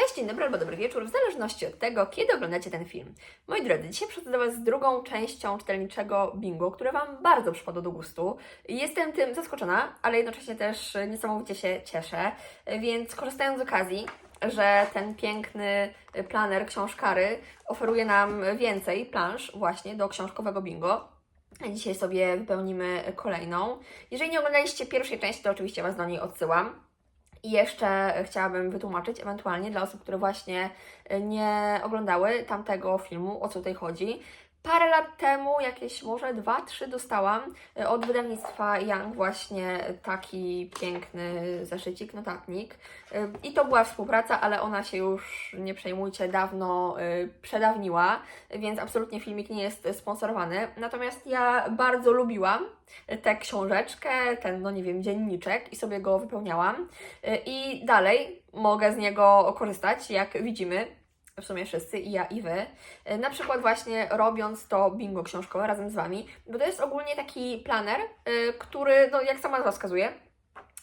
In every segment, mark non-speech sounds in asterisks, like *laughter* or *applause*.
Cześć, dzień dobry albo dobry wieczór, w zależności od tego, kiedy oglądacie ten film. Moi drodzy, dzisiaj przychodzę Was z drugą częścią czytelniczego bingo, które Wam bardzo przypadło do gustu. Jestem tym zaskoczona, ale jednocześnie też niesamowicie się cieszę, więc korzystając z okazji, że ten piękny planer książkary oferuje nam więcej plansz właśnie do książkowego bingo, Dzisiaj sobie wypełnimy kolejną. Jeżeli nie oglądaliście pierwszej części, to oczywiście Was do niej odsyłam. I jeszcze chciałabym wytłumaczyć, ewentualnie dla osób, które właśnie nie oglądały tamtego filmu, o co tutaj chodzi. Parę lat temu, jakieś może dwa, trzy, dostałam e, od wydawnictwa Young właśnie taki piękny zeszycik, notatnik. E, I to była współpraca, ale ona się już, nie przejmujcie, dawno e, przedawniła, więc absolutnie filmik nie jest sponsorowany. Natomiast ja bardzo lubiłam tę książeczkę, ten, no nie wiem, dzienniczek i sobie go wypełniałam. I dalej mogę z niego korzystać, jak widzimy w sumie wszyscy, i ja, i Wy, E, na przykład właśnie robiąc to bingo książkowe razem z Wami, bo to jest ogólnie taki planer, y, który, no jak sama nazwa wskazuje,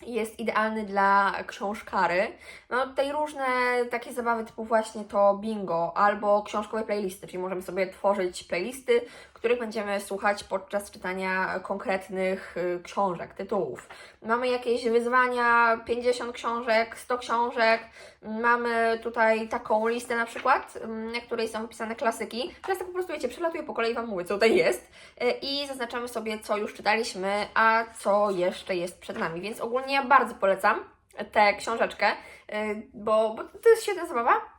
jest idealny dla książkary. No tutaj różne takie zabawy typu właśnie to bingo albo książkowe playlisty, czyli możemy sobie tworzyć playlisty, których będziemy słuchać podczas czytania konkretnych y, książek, tytułów. Mamy jakieś wyzwania, 50 książek, 100 książek, mamy tutaj taką listę na przykład, mm, na której są wypisane klasyki. Teraz tak po prostu, wiecie, przelatuję po kolei Wam mówię, co tutaj jest y, i zaznaczamy sobie, co już czytaliśmy, a co jeszcze jest przed nami, więc ogólnie ja bardzo polecam tę książeczkę, y, bo, bo to jest świetna zabawa,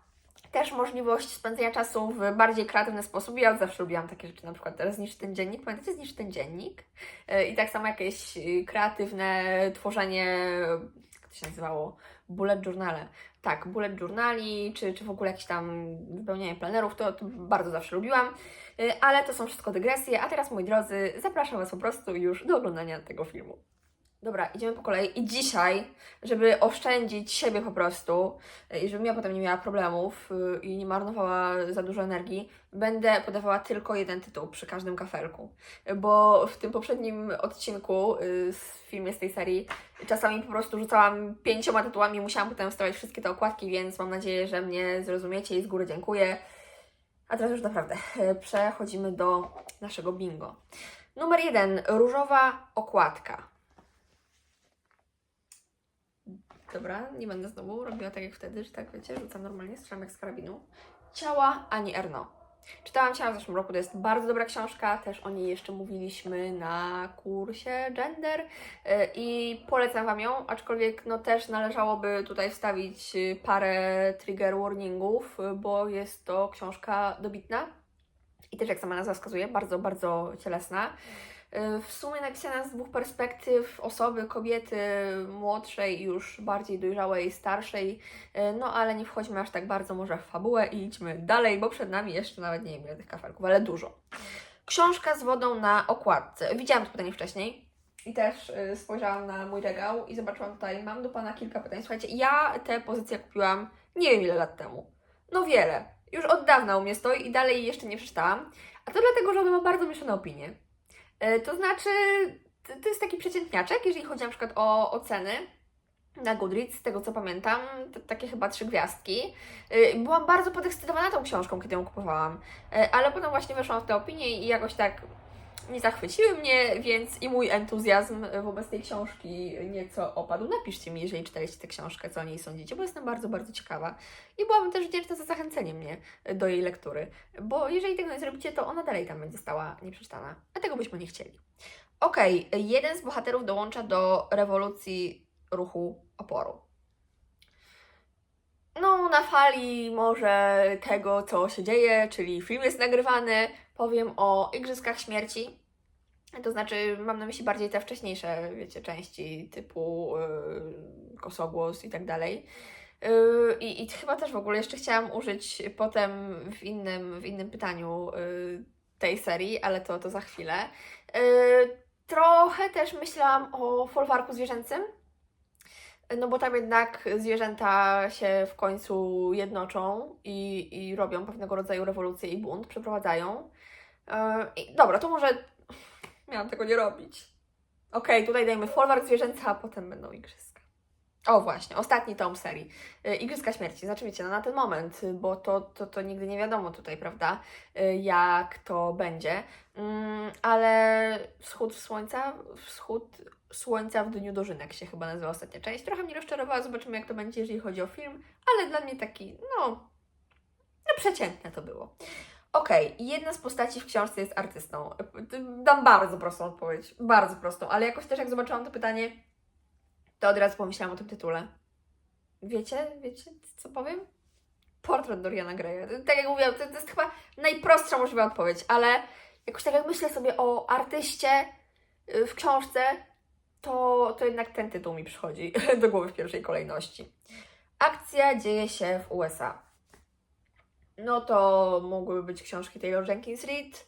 też możliwość spędzenia czasu w bardziej kreatywny sposób. Ja zawsze lubiłam takie rzeczy, na przykład teraz zniszcz ten dziennik. Pamiętacie zniszcz ten dziennik? Yy, I tak samo jakieś yy, kreatywne tworzenie, jak to się nazywało? Bullet journale. Tak, bullet journali, czy, czy w ogóle jakieś tam wypełnianie planerów, to, to bardzo zawsze lubiłam. Yy, Ale to są wszystko dygresje, a teraz moi drodzy, zapraszam Was po prostu już do oglądania tego filmu. Dobra, idziemy po kolei. I dzisiaj, żeby oszczędzić siebie po prostu y, i żebym ja potem nie miała problemów y, i nie marnowała za dużo energii, będę podawała tylko jeden tytuł przy każdym kafelku. Bo w tym poprzednim odcinku z filmie z tej serii czasami po prostu rzucałam pięcioma tytułami musiałam potem wstawiać wszystkie te okładki, więc mam nadzieję, że mnie zrozumiecie i z góry dziękuję. A teraz już naprawdę przechodzimy do naszego bingo. Numer jeden, różowa okładka. Dobra, nie będę znowu robiła tak jak wtedy, że tak wiecie, rzucam normalnie, strzelam jak z karabinu. Ciała Ani Erno. Czytałam Ciała w zeszłym roku, to jest bardzo dobra książka, też o niej jeszcze mówiliśmy na kursie Gender yy, i polecam Wam ją, aczkolwiek no też należałoby tutaj wstawić yy, parę trigger warningów, yy, bo jest to książka dobitna i też jak sama nazwa wskazuje, bardzo, bardzo cielesna. W sumie napisana z dwóch perspektyw osoby, kobiety młodszej, już bardziej dojrzałej, starszej, no ale nie wchodźmy aż tak bardzo może w fabułę i idźmy dalej, bo przed nami jeszcze nawet nie wiem ile tych kafelków, ale dużo. Książka z wodą na okładce. Widziałam to pytanie wcześniej i też y, spojrzałam na mój regał i zobaczyłam tutaj, mam do Pana kilka pytań. Słuchajcie, ja tę pozycję kupiłam nie wiem ile lat temu. No wiele. Już od dawna u mnie stoi i dalej jeszcze nie przeczytałam. A to dlatego, że ona ma bardzo mieszane opinie. E, to znaczy, to jest taki przeciętniaczek, jeżeli chodzi na przykład o oceny na Goodreads, z tego co pamiętam, takie chyba trzy gwiazdki. E, byłam bardzo podekscytowana tą książką, kiedy ją kupowałam, e, ale potem właśnie weszłam w te opinie i jakoś tak nie zachwyciły mnie, więc i mój entuzjazm wobec tej książki nieco opadł. Napiszcie mi, jeżeli czytaliście tę książkę, co o niej sądzicie, bo jestem bardzo, bardzo ciekawa. I byłabym też wdzięczna za zachęcenie mnie do jej lektury, bo jeżeli tego nie zrobicie, to ona dalej tam będzie stała nieprzeczytana, a tego byśmy nie chcieli. Okej, okay, jeden z bohaterów dołącza do rewolucji ruchu oporu. No, na fali może tego, co się dzieje, czyli film jest nagrywany, powiem o Igrzyskach Śmierci. To znaczy, mam na myśli bardziej te wcześniejsze, wiecie, części typu yy, Kosogłos i tak dalej. Yy, I, I chyba też w ogóle jeszcze chciałam użyć potem w innym, w innym pytaniu yy, tej serii, ale to, to za chwilę. Yy, trochę też myślałam o folwarku zwierzęcym, no bo tam jednak zwierzęta się w końcu jednoczą i, i robią pewnego rodzaju rewolucję i bunt, przeprowadzają. Yy, dobra, to może miałam tego nie robić. Okej, okay, tutaj dajmy folwark zwierzęca, a potem będą igrzyska. O właśnie, ostatni tom serii. Y, Igrzyska Śmierci. Znaczy no na ten moment, bo to, to, to nigdy nie wiadomo tutaj, prawda, y, jak to będzie. Mm, ale Wschód Słońca, Wschód Słońca w Dniu Dożynek się chyba nazywa ostatnia część. Trochę mnie rozczarowała, zobaczymy jak to będzie, jeżeli chodzi o film, ale dla mnie taki, no, no przeciętne to było. Okej, jedna z postaci w książce jest artystą. Dam bardzo prostą odpowiedź, bardzo prostą, ale jakoś też jak zobaczyłam to pytanie, to od razu pomyślałam o tym tytule. Wiecie, wiecie co powiem? Portret Doriana Greya. Tak jak mówiłam, to, to jest chyba najprostsza możliwa odpowiedź, ale jakoś tak jak myślę sobie o artyście y, w książce, to, to jednak ten tytuł mi przychodzi *laughs* do głowy w pierwszej kolejności. Akcja dzieje się w USA. No to mogłyby być książki Taylor Jenkins Reid,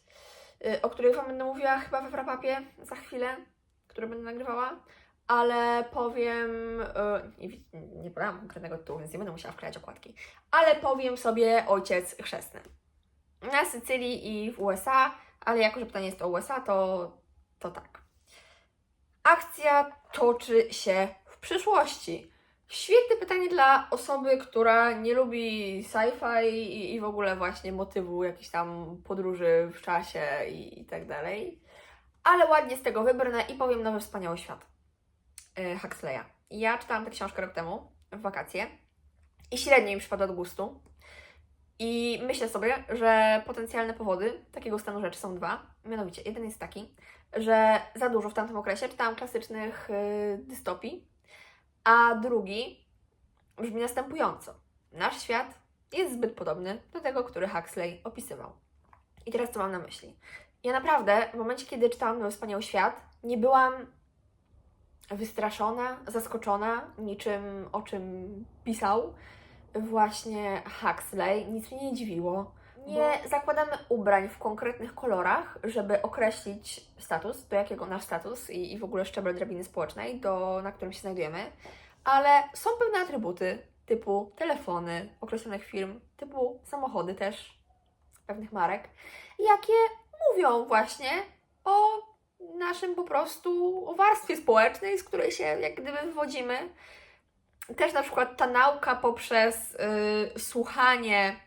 y, o których Wam będę mówiła chyba we frapapie za chwilę, które będę nagrywała, ale powiem, y, nie, nie podałam konkretnego tytułu, więc nie będę musiała wklejać okładki, ale powiem sobie Ojciec Chrzestny. Na Sycylii i w USA, ale jako, że pytanie jest o USA, to, to tak. Akcja toczy się w przyszłości. Świetne pytanie dla osoby, która nie lubi sci-fi i, w ogóle właśnie motywu jakichś tam podróży w czasie i, i tak dalej. Ale ładnie z tego wybrnę i powiem Nowy Wspaniały Świat yy, Huxleya. Ja czytałam tę książkę rok temu, w wakacje i średnio mi przypadła do gustu. I myślę sobie, że potencjalne powody takiego stanu rzeczy są dwa. Mianowicie, jeden jest taki, że za dużo w tamtym okresie czytałam klasycznych yy, dystopii, a drugi brzmi następująco. Nasz świat jest zbyt podobny do tego, który Huxley opisywał. I teraz co mam na myśli? Ja naprawdę, w momencie, kiedy czytałam Nowy Wspaniały Świat, nie byłam wystraszona, zaskoczona niczym, o czym pisał właśnie Huxley. Nic mnie nie dziwiło. Nie zakładamy ubrań w konkretnych kolorach, żeby określić status, do jakiego nasz status i, i w ogóle szczebel drabiny społecznej, do, na którym się znajdujemy, ale są pewne atrybuty typu telefony określonych firm, typu samochody też pewnych marek, jakie mówią właśnie o naszym po prostu, o warstwie społecznej, z której się jak gdyby wywodzimy. Też na przykład ta nauka poprzez y, słuchanie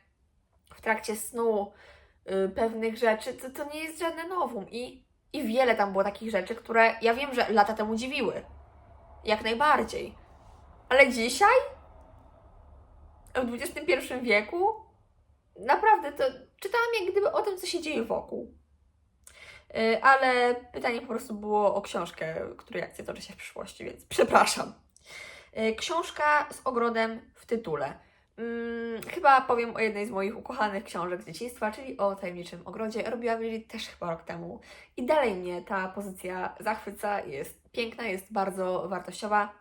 w trakcie snu y, pewnych rzeczy, to, to nie jest żadne nowum. I, I wiele tam było takich rzeczy, które ja wiem, że lata temu dziwiły. Jak najbardziej. Ale dzisiaj? W XXI wieku? Naprawdę to czytałam jak gdyby o tym, co się dzieje wokół. Y, Ale pytanie po prostu było o książkę, której akcja toczy się w przyszłości, więc przepraszam. Y, Książka z ogrodem w tytule. Mm, chyba powiem o jednej z moich ukochanych książek z dzieciństwa, czyli o tajemniczym ogrodzie. Robiłam jej też chyba rok temu. I dalej mnie ta pozycja zachwyca, jest piękna, jest bardzo wartościowa.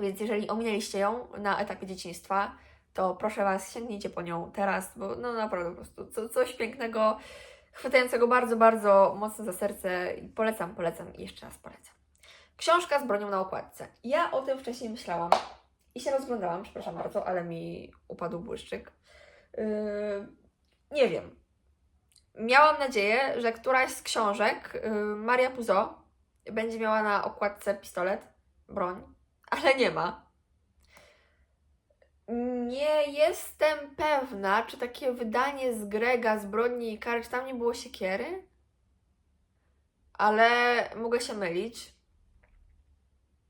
Więc jeżeli ominęliście ją na etapie dzieciństwa, to proszę Was, sięgnijcie po nią teraz, bo no naprawdę po prostu co, coś pięknego, chwytającego bardzo, bardzo mocno za serce i polecam, polecam i jeszcze raz polecam. Książka z bronią na okładce. Ja o tym wcześniej myślałam i się rozglądałam, przepraszam bardzo, ale mi upadł błyszczyk. Yy, nie wiem. Miałam nadzieję, że któraś z książek yy, Maria Puzo będzie miała na okładce pistolet, broń, ale nie ma. Nie jestem pewna, czy takie wydanie z Grega, Zbrodni i Kary, czy tam nie było siekiery? Ale mogę się mylić.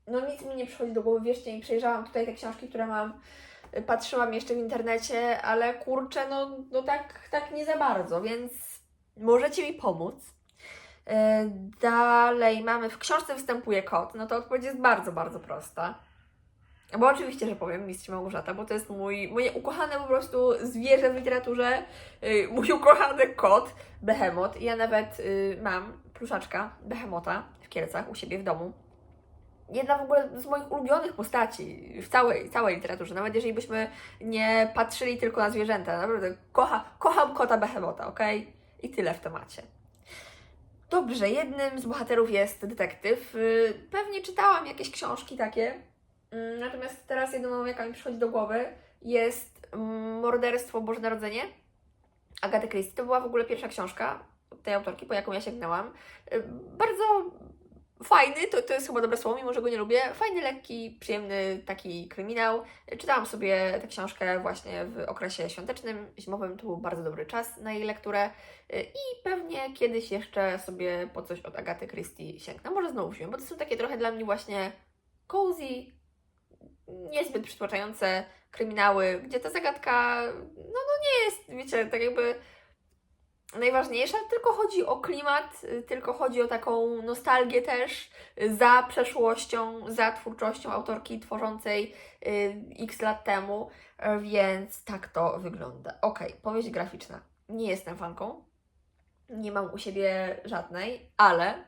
No nic mi nie przychodzi do głowy, wierzcie mi, przejrzałam tutaj te książki, które mam, y, patrzyłam jeszcze w internecie, ale kurczę, no, no tak, tak nie za bardzo, więc możecie mi pomóc. Yy, Dalej mamy, w książce występuje kot, no to odpowiedź jest bardzo, bardzo prosta. Bo oczywiście, że powiem Mistrz Małgorzata, bo to jest mój, moje ukochane po prostu zwierzę w literaturze, yy, mój ukochany kot, Behemoth. Ja nawet mam pluszaczka Behemota w Kielcach u siebie w domu. Jedna w ogóle z moich ulubionych postaci w całej, całej literaturze, nawet jeżeli byśmy nie patrzyli tylko na zwierzęta, naprawdę kocha, kocham kota Behemota, ok? I tyle w temacie. Dobrze, jednym z bohaterów jest detektyw. Pewnie czytałam jakieś książki takie, Mm, Natomiast teraz jedyną, jaka mi przychodzi do głowy, jest mm, Morderstwo Boże Narodzenie Agaty Christie. To była w ogóle pierwsza książka tej autorki, po jaką ja sięgnęłam. Bardzo fajny, to, to jest chyba dobre słowo, mimo że go nie lubię. Fajny, lekki, przyjemny taki kryminał. Czytałam sobie tę książkę właśnie w okresie świątecznym, zimowym, to był bardzo dobry czas na jej lekturę i pewnie kiedyś jeszcze sobie po coś od Agaty Christie sięgnę. Może znowu wziąłem, bo to są takie trochę dla mnie właśnie cozy, niezbyt przytłaczające kryminały, gdzie ta zagadka, no, no nie jest, wiecie, tak jakby najważniejsza, tylko chodzi o klimat, y, tylko chodzi o taką nostalgię też y, za przeszłością, za twórczością autorki tworzącej y, x lat temu, więc tak to wygląda. Ok, powieść graficzna. Nie jestem fanką, nie mam u siebie żadnej, ale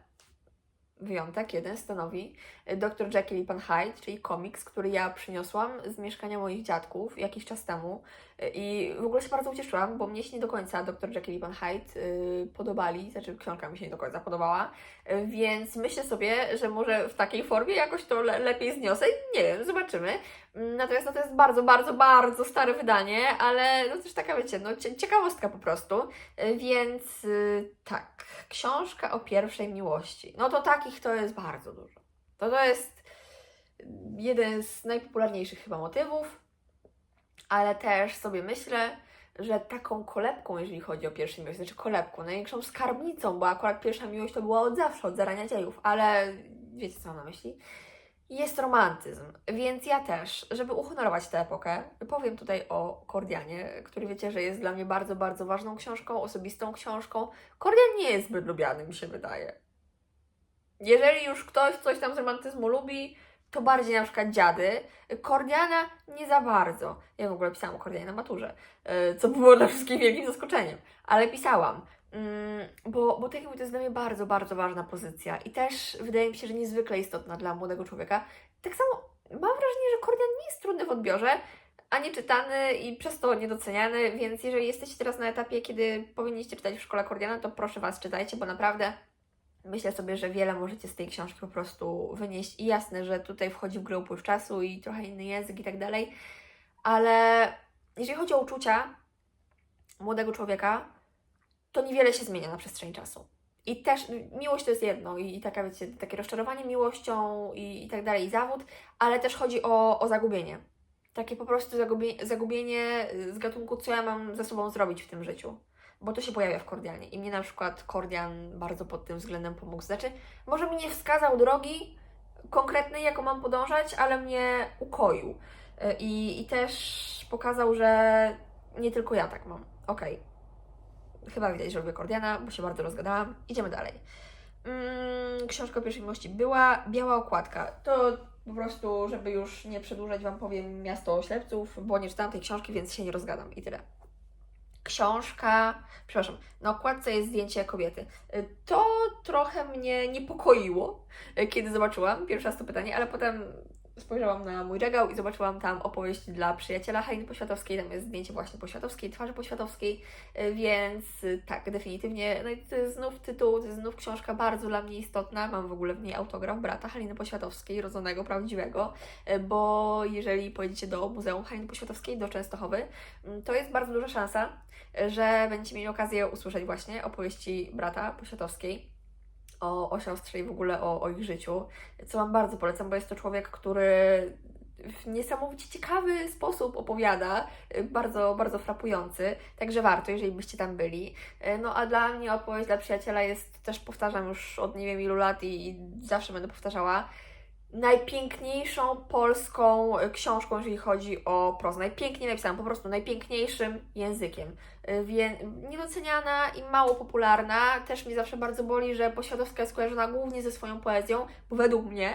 wyjątek jeden stanowi Dr. Jekyll i Pan Hyde, czyli komiks, który ja przyniosłam z mieszkania moich dziadków jakiś czas temu i w ogóle się bardzo ucieszyłam, bo mnie się nie do końca Dr. Jekyll i Pan Hyde y, podobali, znaczy książka mi się nie do końca podobała, y, więc myślę sobie, że może w takiej formie jakoś to le lepiej zniosę, nie wiem, zobaczymy. Natomiast no, to jest bardzo, bardzo, bardzo stare wydanie, ale no też taka, wiecie, no cie ciekawostka po prostu, y, więc y, tak, książka o pierwszej miłości, no to takich to jest bardzo dużo. To to jest jeden z najpopularniejszych chyba motywów, ale też sobie myślę, że taką kolebką, jeżeli chodzi o pierwszą miłość, znaczy kolebką, największą skarbnicą, bo akurat pierwsza miłość to była od zawsze, od zarania dziejów, ale wiecie co mam na myśli? Jest romantyzm, więc ja też, żeby uhonorować tę epokę, powiem tutaj o Kordianie, który wiecie, że jest dla mnie bardzo, bardzo ważną książką, osobistą książką. Kordian nie jest zbyt lubiany, mi się wydaje. Jeżeli już ktoś coś tam z romantyzmu lubi, to bardziej na przykład dziady. Kordiana nie za bardzo. Ja w ogóle pisałam o Kordianie na maturze, yy, co było dla wszystkich wielkim zaskoczeniem, ale pisałam. Mm, bo, bo tak jakby to jest dla mnie bardzo, bardzo ważna pozycja i też wydaje mi się, że niezwykle istotna dla młodego człowieka. Tak samo mam wrażenie, że Kordian nie jest trudny w odbiorze, a nie czytany i przez to niedoceniany, więc jeżeli jesteście teraz na etapie, kiedy powinniście czytać w szkole Kordiana, to proszę Was, czytajcie, bo naprawdę myślę sobie, że wiele możecie z tej książki po prostu wynieść i jasne, że tutaj wchodzi w grę upływ czasu i trochę inny język i tak dalej, ale jeżeli chodzi o uczucia młodego człowieka, to niewiele się zmienia na przestrzeni czasu. I też miłość to jest jedno, i, taka, wiecie, takie rozczarowanie miłością i, i tak dalej, i zawód, ale też chodzi o, o zagubienie. Takie po prostu zagubienie, zagubienie z gatunku, co ja mam ze sobą zrobić w tym życiu. Bo to się pojawia w Kordianie. I mnie na przykład Kordian bardzo pod tym względem pomógł. Znaczy, może mi nie wskazał drogi konkretnej, jaką mam podążać, ale mnie ukoił. I, i też pokazał, że nie tylko ja tak mam. Okej. Okay Chyba widać, że lubię Kordiana, bo się bardzo rozgadałam. Idziemy dalej. Mm, książka o pierwszej miłości była biała okładka. To po prostu, żeby już nie przedłużać, Wam powiem Miasto Oślepców, bo nie czytałam tej książki, więc się nie rozgadam i tyle. Książka, przepraszam, na okładce jest zdjęcie kobiety. To trochę mnie niepokoiło, kiedy zobaczyłam pierwszy raz to pytanie, ale potem spojrzałam na mój regał i zobaczyłam tam opowieść dla przyjaciela Haliny Poświatowskiej. Tam jest zdjęcie właśnie Poświatowskiej, twarzy Poświatowskiej, y, więc y, tak, definitywnie. No i to jest znów tytuł, to jest znów książka bardzo dla mnie istotna. Mam w ogóle w niej autograf brata Haliny Poświatowskiej, rodzonego, prawdziwego, y, bo jeżeli pojedziecie do Muzeum Haliny Poświatowskiej, do Częstochowy, to jest bardzo duża szansa, że będziecie mieli okazję usłyszeć właśnie opowieści brata Poświatowskiej o, o siostrze i w ogóle o, o ich życiu, co Wam bardzo polecam, bo jest to człowiek, który w niesamowicie ciekawy sposób opowiada, bardzo, bardzo frapujący, także warto, jeżeli byście tam byli. No a dla mnie opowieść dla przyjaciela jest, też powtarzam już od nie wiem ilu lat i, i zawsze będę powtarzała, najpiękniejszą polską książką, jeżeli chodzi o prozę. Najpiękniej napisałam, po prostu najpiękniejszym językiem. Wie, niedoceniana i mało popularna. Też mi zawsze bardzo boli, że Poświatowska jest kojarzona głównie ze swoją poezją, bo według mnie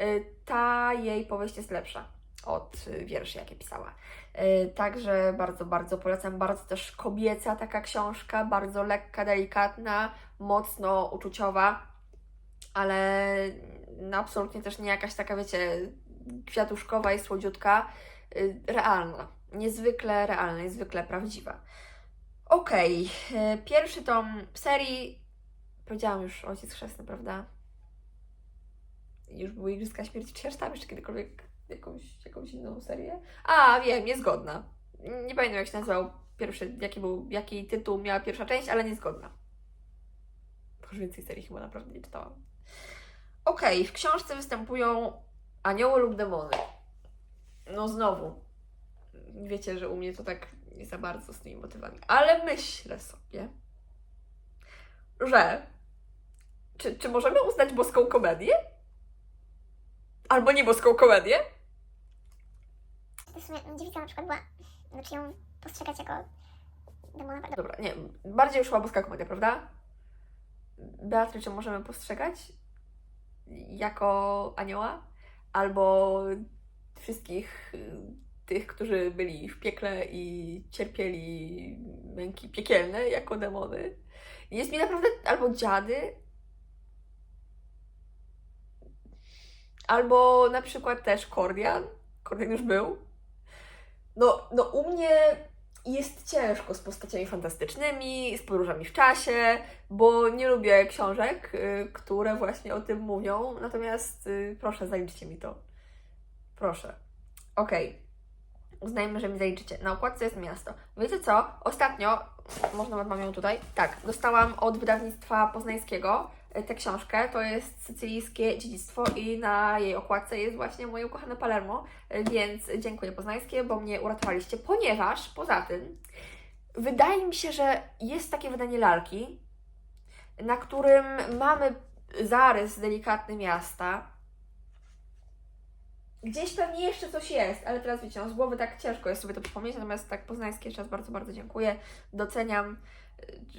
y, ta jej powieść jest lepsza od wierszy, jakie pisała. Y, także bardzo, bardzo polecam. Bardzo też kobieca taka książka, bardzo lekka, delikatna, mocno uczuciowa, ale no absolutnie też nie jakaś taka, wiecie, kwiatuszkowa i słodziutka, y, realna. Niezwykle realna, niezwykle prawdziwa. Okej, okay. pierwszy tom serii, powiedziałam już Ojciec Chrzestny, prawda? Już były Igrzyska Śmierci, czy ja czytałam jeszcze kiedykolwiek jakąś, jakąś inną serię? A, wiem, niezgodna. Nie pamiętam jak się nazywał pierwszy, jaki był, jaki tytuł miała pierwsza część, ale niezgodna. Już więcej serii chyba naprawdę nie czytałam. Okej, w książce występują anioły lub demony. No znowu. Wiecie, że u mnie to tak nie za bardzo z tymi motywami. Ale myślę sobie, że czy, czy możemy uznać boską komedię? Albo nie boską komedię? W sumie dziewica na przykład była, znaczy ją postrzegać jako demonowa. Dobra, nie, bardziej już chyba boska komedia, prawda? Beatry, możemy postrzegać jako anioła? Albo wszystkich y, tych, którzy byli w piekle i cierpieli męki piekielne jako demony? Jest mi naprawdę albo dziady, albo na przykład też Kordian. Kordian już był. No, no u mnie jest ciężko z postaciami fantastycznymi, z podróżami w czasie, bo nie lubię książek, y, które właśnie o tym mówią. Natomiast y, proszę, zaliczcie mi to. Proszę. Okej. Uznajmy, że mi zaliczycie. Na okładce jest miasto. Wiecie co? Ostatnio, może nawet mam ją tutaj, tak, dostałam od wydawnictwa poznańskiego tę książkę. To jest sycylijskie dziedzictwo i na jej okładce jest właśnie moje ukochane Palermo. Y, Więc dziękuję poznańskie, bo mnie uratowaliście, ponieważ poza tym wydaje mi się, że jest takie wydanie lalki, na którym mamy zarys delikatny miasta. Gdzieś pewnie jeszcze coś jest, ale teraz wiecie, no z głowy tak ciężko jest sobie to przypomnieć, natomiast tak poznańskie jeszcze raz bardzo, bardzo dziękuję. Doceniam,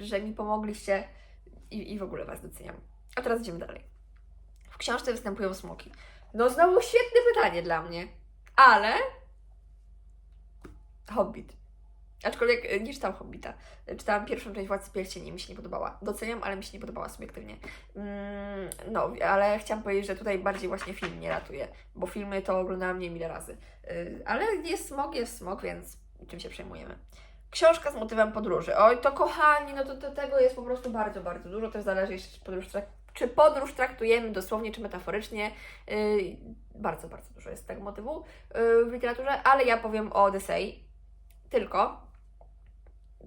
y, że mi pomogliście i, i w ogóle Was doceniam. A teraz idziemy dalej. W książce występują smoki. No znowu świetne pytanie dla mnie, ale Hobbit. Aczkolwiek y, nie czytałam Hobbita. Czytałam pierwszą część Władcy Pierścieni, mi się nie podobała. Doceniam, ale mi się nie podobała subiektywnie. Mm, no, ale chciałam powiedzieć, że tutaj bardziej właśnie film mnie ratuje, bo filmy to oglądałam nie wiem ile razy. Y, Ale jest smog, jest smog, więc czym się przejmujemy. Książka z motywem podróży. Oj, to kochani, no to, to tego jest po prostu bardzo, bardzo dużo. Też zależy, podróż, czy podróż traktujemy dosłownie, czy metaforycznie. Yy, bardzo, bardzo dużo jest tego motywu yy, w literaturze, ale ja powiem o Odysei. Tylko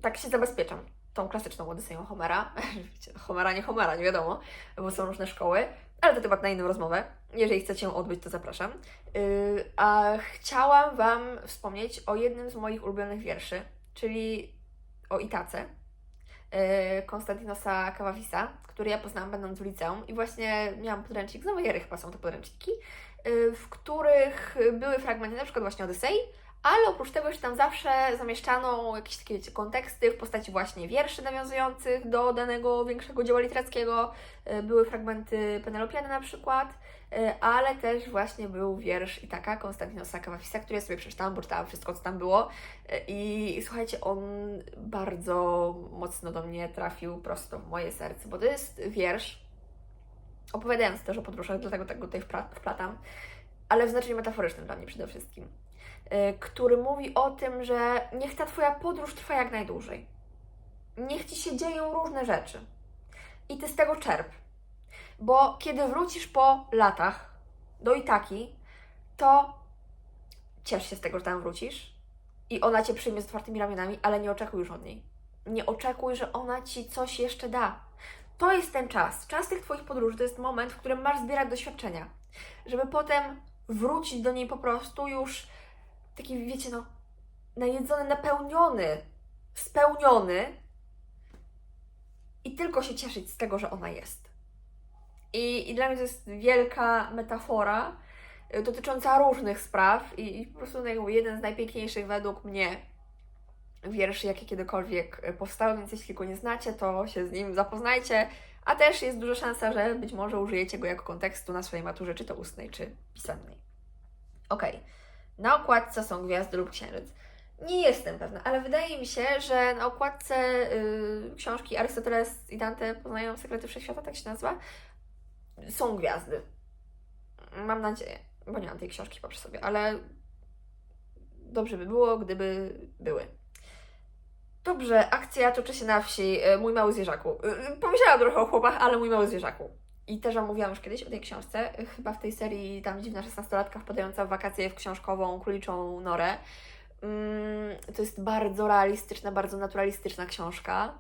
tak się zabezpieczam tą klasyczną Odyseją Homera. *laughs* Wiecie, Homera, nie Homera, nie wiadomo, bo są różne szkoły, ale to temat na inną rozmowę. Jeżeli chcecie ją odbyć, to zapraszam. Yy, a chciałam Wam wspomnieć o jednym z moich ulubionych wierszy, czyli o Itace. yy, Konstantinosa Kawawisa, który ja poznałam będąc w liceum i właśnie miałam podręcznik, z Nowej Ery chyba są te podręczniki, yy, w których były fragmenty na przykład właśnie Odysei, ale oprócz tego jeszcze tam zawsze zamieszczano jakieś takie wiecie, konteksty w postaci właśnie wierszy nawiązujących do danego większego dzieła literackiego. Y, Były fragmenty Penelopiady na przykład, y, ale też właśnie był wiersz i taka Konstantinosa Kawafisa, który ja sobie przeczytałam, bo czytałam wszystko, co tam było. Y, I słuchajcie, on bardzo mocno do mnie trafił prosto w moje serce, bo to jest wiersz opowiadający też o podróżach, dlatego tego tutaj wpla- wplatam, ale w znaczeniu metaforycznym dla mnie przede wszystkim y, który mówi o tym, że niech ta Twoja podróż trwa jak najdłużej. Niech Ci się dzieją różne rzeczy. I Ty z tego czerp. Bo kiedy wrócisz po latach do Itaki, to ciesz się z tego, że tam wrócisz i ona Cię przyjmie z otwartymi ramionami, ale nie oczekuj już od niej. Nie oczekuj, że ona Ci coś jeszcze da. To jest ten czas. Czas tych Twoich podróży to jest moment, w którym masz zbierać doświadczenia, żeby potem wrócić do niej po prostu już taki, wiecie, no, najedzony, napełniony, spełniony i tylko się cieszyć z tego, że ona jest. I, i dla mnie to jest wielka metafora y, dotycząca różnych spraw i, i po prostu no, jeden z najpiękniejszych według mnie wierszy, jakie kiedykolwiek y, powstały, więc jeśli go nie znacie, to się z nim zapoznajcie, a też jest duża szansa, że być może użyjecie go jako kontekstu na swojej maturze, czy to ustnej, czy pisemnej. Okej. Na okładce są gwiazdy lub księżyc. Nie jestem pewna, ale wydaje mi się, że na okładce y, książki Arystoteles i Dante poznają sekrety wszechświata, tak się nazywa, są gwiazdy. Mam nadzieję, bo nie mam tej książki po sobie, ale dobrze by było, gdyby były. Dobrze, akcja toczy się na wsi. y, Mój mały zwierzaku. Y, y, Pomyślałam trochę o chłopach, ale mój mały zwierzaku. I też Wam mówiłam już kiedyś o tej książce, chyba w tej serii tam dziwna szesnastolatka wpadająca w wakacje w książkową króliczą norę. Mm, To jest bardzo realistyczna, bardzo naturalistyczna książka,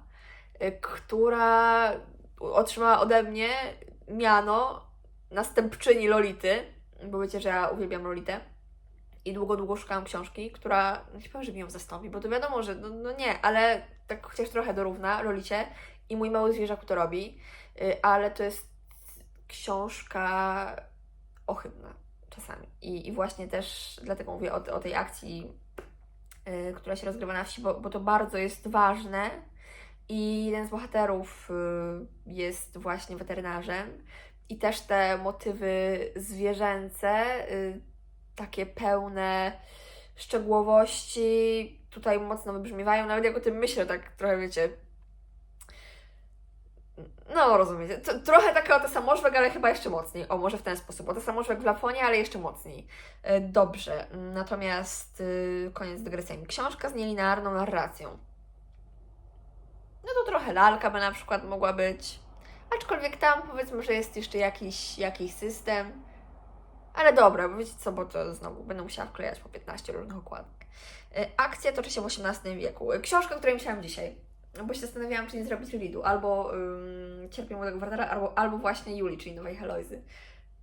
która otrzymała ode mnie miano następczyni Lolity, bo wiecie, że ja uwielbiam Lolitę. I długo, długo szukałam książki, która, nie powiem, że mi ją zastąpi, bo to wiadomo, że no, no nie, ale tak chociaż trochę dorówna Lolicie i mój mały zwierzak to robi, y, ale to jest książka ohydna czasami. I, i właśnie też dlatego mówię o, o tej akcji, y, która się rozgrywa na wsi, bo, bo to bardzo jest ważne. I jeden z bohaterów y, jest właśnie weterynarzem. I też te motywy zwierzęce, takie pełne szczegółowości, tutaj mocno wybrzmiewają. Nawet jak o tym myślę, tak trochę wiecie. No, rozumiecie. To, trochę taka oto samożwek, ale chyba jeszcze mocniej. O, może w ten sposób. Oto samożwek w Lafonie, ale jeszcze mocniej. E, Dobrze. Natomiast y, koniec dygresji. Książka z nielinearną narracją. No to trochę lalka by na przykład mogła być. Aczkolwiek tam powiedzmy, że jest jeszcze jakiś, jakiś system. Ale dobra, bo wiecie co, bo to znowu będę musiała wklejać po 15 różnych okładek. E, Akcja toczy się w XVIII wieku. E, Książka, której myślałam dzisiaj. Bo się zastanawiałam, czy nie zrobić readu. Albo um, Cierpię Młodego Wardera, albo, albo właśnie Julii, czyli Nowej Heloizy.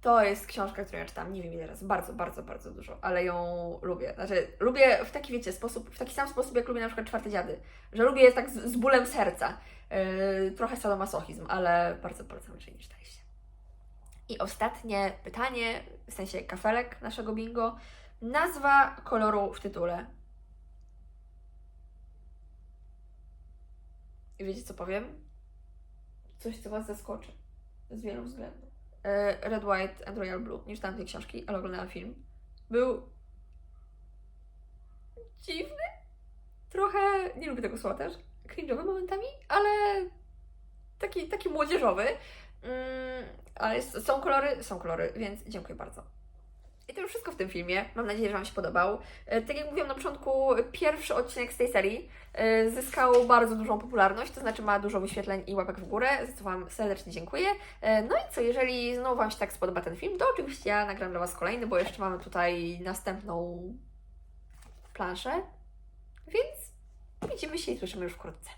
To jest książka, którą ja czytam, nie wiem ile razy, bardzo, bardzo, bardzo dużo, ale ją lubię. Znaczy, lubię w taki, wiecie, sposób, w taki sam sposób, jak lubię na przykład Czwarte Dziady. Że lubię je tak z, z bólem serca. Yy, trochę sadomasochizm, ale bardzo, bardzo raczej nie czytaliście. I ostatnie pytanie, w sensie kafelek naszego bingo. Nazwa koloru w tytule. I wiecie co powiem? Coś, co Was zaskoczy. Z wielu względów. E, Red, White and Royal Blue. Nie czytałam tej książki, ale oglądałam film. Był dziwny. Trochę, nie lubię tego słowa też, cringe'owy momentami, ale taki, taki młodzieżowy. Mm, ale jest, są kolory, są kolory, więc dziękuję bardzo. I to już wszystko w tym filmie. Mam nadzieję, że Wam się podobał. E, Tak jak mówiłam na początku, pierwszy odcinek z tej serii e, zyskał bardzo dużą popularność, to znaczy ma dużo wyświetleń i łapek w górę, za co Wam serdecznie dziękuję. E, No i co, jeżeli znowu Wam się tak spodoba ten film, to oczywiście ja nagram dla Was kolejny, bo jeszcze mamy tutaj następną planszę. Więc widzimy się i słyszymy już wkrótce.